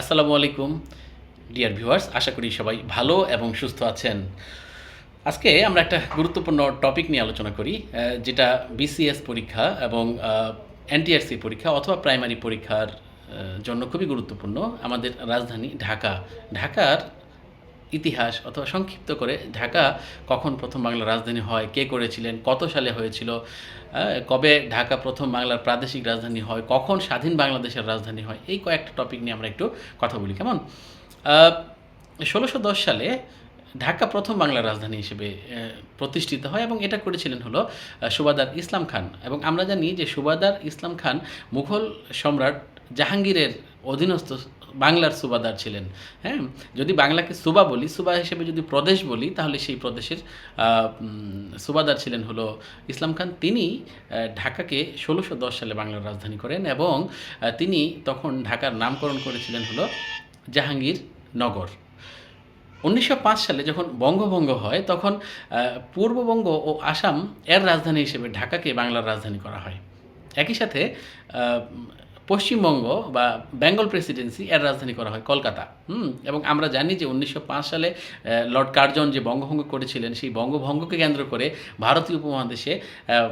আসসালামু আলাইকুম, dear viewers, আশা করি সবাই ভালো এবং সুস্থ আছেন। আজকে আমরা একটা গুরুত্বপূর্ণ টপিক নিয়ে আলোচনা করি যেটা বিসিএস পরীক্ষা এবং এনটিআরসি পরীক্ষা অথবা প্রাইমারি পরীক্ষার জন্য খুবই গুরুত্বপূর্ণ। আমাদের রাজধানী ঢাকা। ঢাকার ইতিহাস অথবা সংক্ষিপ্ত করে ঢাকা কখন প্রথম বাংলার রাজধানী হয়, কে করেছিলেন, কত সালে হয়েছিল কবে ঢাকা প্রথম বাংলার প্রাদেশিক রাজধানী হয়, কখন স্বাধীন বাংলাদেশের রাজধানী হয়, এই কয়েকটা টপিক নিয়ে আমরা একটু কথা বলি, কেমন? ষোলোশো দশ সালে ঢাকা প্রথম বাংলার রাজধানী হিসেবে প্রতিষ্ঠিত হয় এবং এটা করেছিলেন হলো সুবাদার ইসলাম খান এবং আমরা জানি যে সুবাদার ইসলাম খান মুঘল সম্রাট জাহাঙ্গীরের অধীনস্থ বাংলার সুবাদার ছিলেন হ্যাঁ? যদি বাংলাকে সুবা বলি, সুবা হিসেবে যদি প্রদেশ বলি, তাহলে সেই প্রদেশের সুবাদার ছিলেন হলো ইসলাম খান। তিনি ঢাকাকে ষোলোশো দশ সালে বাংলার রাজধানী করেন এবং তিনি তখন ঢাকার নামকরণ করেছিলেন হলো জাহাঙ্গীর নগর। উনিশশো পাঁচ সালে যখন বঙ্গভঙ্গ হয়, তখন পূর্ববঙ্গ ও আসাম এর রাজধানী হিসেবে ঢাকাকে বাংলার রাজধানী করা হয়। একই সাথে পশ্চিমবঙ্গ বা বেঙ্গল প্রেসিডেন্সি এর রাজধানী করা হয় কলকাতা। হুম, এবং আমরা জানি যে উনিশশো পাঁচ সালে লর্ড কার্জন যে বঙ্গভঙ্গ করেছিলেন, সেই বঙ্গভঙ্গকে কেন্দ্র করে ভারতীয় উপমহাদেশে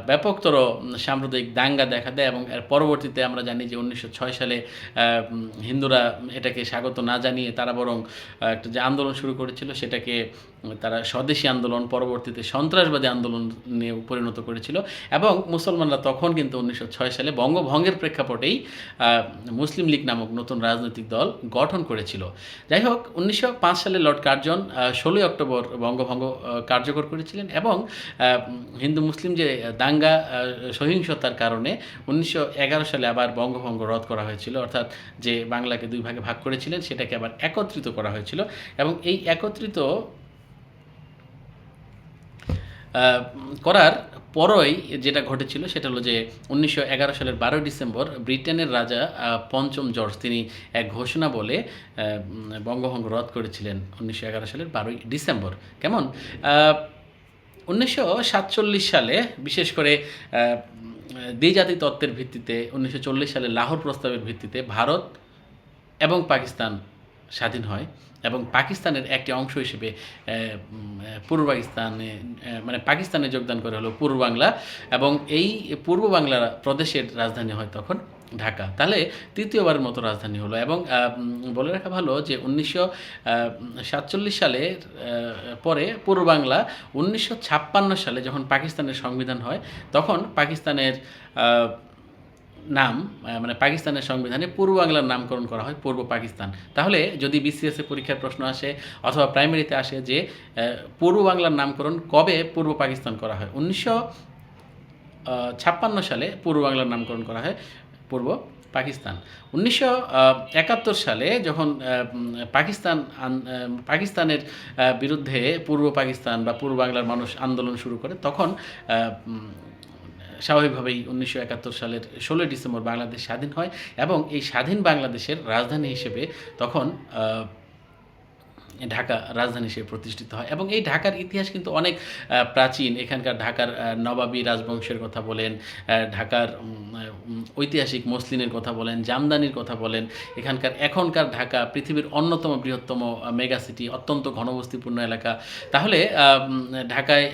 ব্যাপকতর সাম্প্রদায়িক দাঙ্গা দেখা দেয় এবং এর পরবর্তীতে আমরা জানি যে উনিশশো ছয় সালে হিন্দুরা এটাকে স্বাগত না জানিয়ে তারা বরং একটা যে আন্দোলন শুরু করেছিল সেটাকে তারা স্বদেশী আন্দোলন, পরবর্তীতে সন্ত্রাসবাদী আন্দোলন নিয়ে পরিণত করেছিল। এবং মুসলমানরা তখন কিন্তু উনিশশো ছয় সালে বঙ্গভঙ্গের প্রেক্ষাপটেই মুসলিম লীগ নামক নতুন রাজনৈতিক দল গঠন করেছিল। যাই হোক উনিশশো পাঁচ সালে লর্ড কার্জন ষোলোই অক্টোবর বঙ্গভঙ্গ কার্যকর করেছিলেন এবং হিন্দু মুসলিম যে দাঙ্গা সহিংসতার কারণে উনিশশো এগারো সালে আবার বঙ্গভঙ্গ রদ করা হয়েছিল। অর্থাৎ যে বাংলাকে দুই ভাগে ভাগ করেছিলেন, সেটাকে আবার একত্রিত করা হয়েছিল এবং এই একত্রিত করার পরই যেটা ঘটেছিল সেটা হলো যে উনিশশো এগারো সালের বারোই ডিসেম্বর ব্রিটেনের রাজা পঞ্চম জর্জ তিনি এক ঘোষণা বলে বঙ্গভঙ্গ রদ করেছিলেন উনিশশো এগারো সালের বারোই ডিসেম্বর। কেমন? উনিশশো সাতচল্লিশ সালে বিশেষ করে দ্বিজাতি তত্ত্বের ভিত্তিতে, উনিশশো চল্লিশ সালে লাহোর প্রস্তাবের ভিত্তিতে ভারত এবং পাকিস্তান স্বাধীন হয় এবং পাকিস্তানের একটি অংশ হিসেবে পূর্ব পাকিস্তানে মানে পাকিস্তানে যোগদান করে হলো পূর্ব বাংলা এবং এই পূর্ব বাংলা প্রদেশের রাজধানী হয় তখন ঢাকা। তাহলে তৃতীয়বারের মতো রাজধানী হলো এবং বলে রাখা ভালো যে উনিশশো সাতচল্লিশ সালের পরে পূর্ব বাংলা উনিশশো ছাপ্পান্ন সালে যখন পাকিস্তানের সংবিধান হয়, তখন পাকিস্তানের নাম মানে পাকিস্তানের সংবিধানে পূর্ব বাংলার নামকরণ করা হয় পূর্ব পাকিস্তান। তাহলে যদি বিসিএস এ পরীক্ষার প্রশ্ন আসে অথবা প্রাইমারিতে আসে যে পূর্ব বাংলার নামকরণ কবে পূর্ব পাকিস্তান করা হয়? উনিশশো ছাপ্পান্ন সালে পূর্ব বাংলার নামকরণ করা হয় পূর্ব পাকিস্তান। উনিশশো একাত্তর সালে যখন পাকিস্তান পাকিস্তানের বিরুদ্ধে পূর্ব পাকিস্তান বা পূর্ব বাংলার মানুষ আন্দোলন শুরু করে, তখন স্বাভাবিকভাবেই উনিশশো একাত্তর সালের ষোলোই ডিসেম্বর বাংলাদেশ স্বাধীন হয় এবং এই স্বাধীন বাংলাদেশের রাজধানী হিসেবে তখন ঢাকা রাজধানী হিসেবে প্রতিষ্ঠিত হয়। এবং এই ঢাকার ইতিহাস কিন্তু অনেক প্রাচীন। এখানকার ঢাকার নবাবী রাজবংশের কথা বলেন ঢাকার ঐতিহাসিক মসলিনের কথা বলেন, জামদানির কথা বলেন। এখানকার, এখনকার ঢাকা পৃথিবীর অন্যতম বৃহত্তম মেগা সিটি, অত্যন্ত ঘনবস্তিপূর্ণ এলাকা। তাহলে ঢাকায়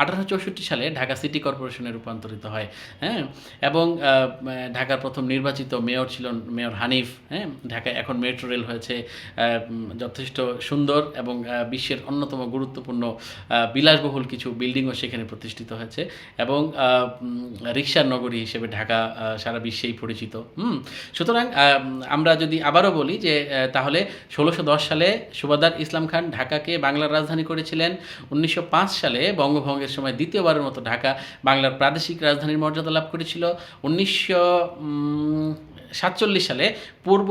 আঠারোশো চৌষট্টি সালে ঢাকা সিটি কর্পোরেশনে রূপান্তরিত হয় হ্যাঁ? এবং ঢাকার প্রথম নির্বাচিত মেয়র ছিলেন মেয়র হানিফ হ্যাঁ? ঢাকায় এখন মেট্রো রেল হয়েছে যথেষ্ট সুন্দর এবং বিশ্বের অন্যতম গুরুত্বপূর্ণ বিলাসবহুল কিছু বিল্ডিংও সেখানে প্রতিষ্ঠিত হয়েছে এবং রিক্সার নগরী হিসেবে ঢাকা সারা বিশ্বেই পরিচিত। হুম, সুতরাং আমরা যদি আবারও বলি যে তাহলে ষোলোশো সালে সুবাদার ইসলাম খান ঢাকাকে বাংলার রাজধানী করেছিলেন। উনিশশো পাঁচ সালে বঙ্গভঙ্গের সময় দ্বিতীয়বারের মতো ঢাকা বাংলার প্রাদেশিক রাজধানীর মর্যাদা লাভ করেছিল। উনিশশো সাতচল্লিশ সালে পূর্ব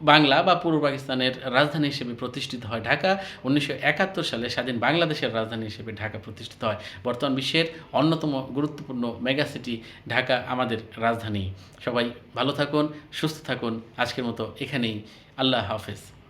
বাংলা বা পূর্ব পাকিস্তানের রাজধানী হিসেবে প্রতিষ্ঠিত হয় ঢাকা। উনিশশো একাত্তর সালে স্বাধীন বাংলাদেশের রাজধানী হিসেবে ঢাকা প্রতিষ্ঠিত হয়। বর্তমান বিশ্বের অন্যতম গুরুত্বপূর্ণ মেগা সিটি ঢাকা আমাদের রাজধানী। সবাই ভালো থাকুন, সুস্থ থাকুন। আজকের মতো এখানেই। আল্লাহ হাফেজ।